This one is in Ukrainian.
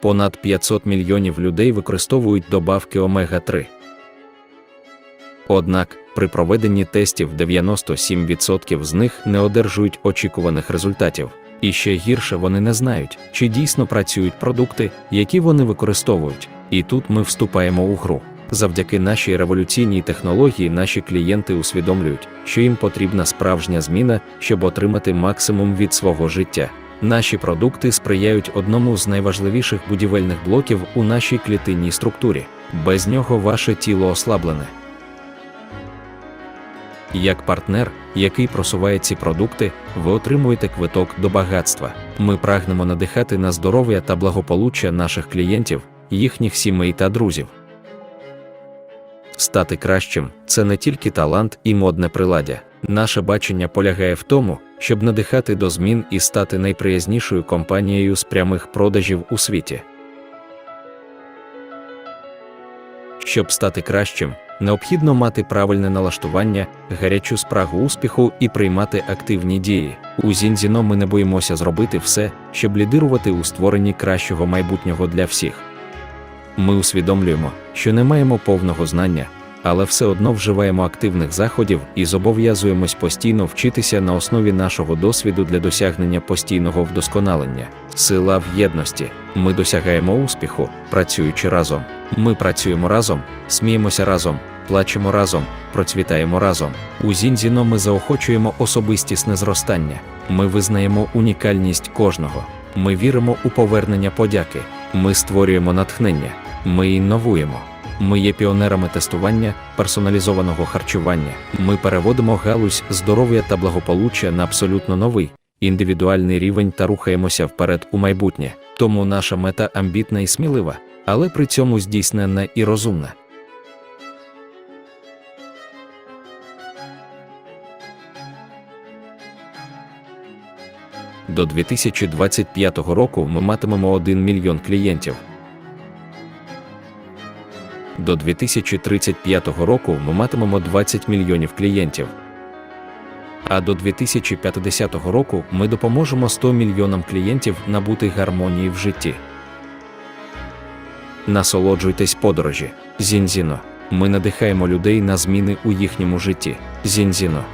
понад 500 мільйонів людей використовують добавки омега-3. Однак, при проведенні тестів 97% з них не одержують очікуваних результатів. І ще гірше вони не знають, чи дійсно працюють продукти, які вони використовують. І тут ми вступаємо у гру. Завдяки нашій революційній технології наші клієнти усвідомлюють, що їм потрібна справжня зміна, щоб отримати максимум від свого життя. Наші продукти сприяють одному з найважливіших будівельних блоків у нашій клітинній структурі. Без нього ваше тіло ослаблене. Як партнер, який просуває ці продукти, ви отримуєте квиток до багатства. Ми прагнемо надихати на здоров'я та благополуччя наших клієнтів, їхніх сімей та друзів. Стати кращим це не тільки талант і модне приладдя. Наше бачення полягає в тому, щоб надихати до змін і стати найприязнішою компанією з прямих продажів у світі. Щоб стати кращим, необхідно мати правильне налаштування, гарячу спрагу успіху і приймати активні дії. У Зінзіно ми не боїмося зробити все, щоб лідирувати у створенні кращого майбутнього для всіх. Ми усвідомлюємо, що не маємо повного знання, але все одно вживаємо активних заходів і зобов'язуємось постійно вчитися на основі нашого досвіду для досягнення постійного вдосконалення. Сила в єдності. Ми досягаємо успіху, працюючи разом. Ми працюємо разом, сміємося разом, плачемо разом, процвітаємо разом. У Зінзіно ми заохочуємо особистісне зростання. Ми визнаємо унікальність кожного. Ми віримо у повернення подяки. Ми створюємо натхнення. Ми інновуємо. Ми є піонерами тестування, персоналізованого харчування. Ми переводимо галузь здоров'я та благополуччя на абсолютно новий, індивідуальний рівень та рухаємося вперед у майбутнє. Тому наша мета амбітна і смілива, але при цьому здійсненна і розумна. До 2025 року ми матимемо 1 мільйон клієнтів. До 2035 року ми матимемо 20 мільйонів клієнтів. А до 2050 року ми допоможемо 100 мільйонам клієнтів набути гармонії в житті. Насолоджуйтесь подорожі. Зінзіно. Ми надихаємо людей на зміни у їхньому житті. Зінзіно.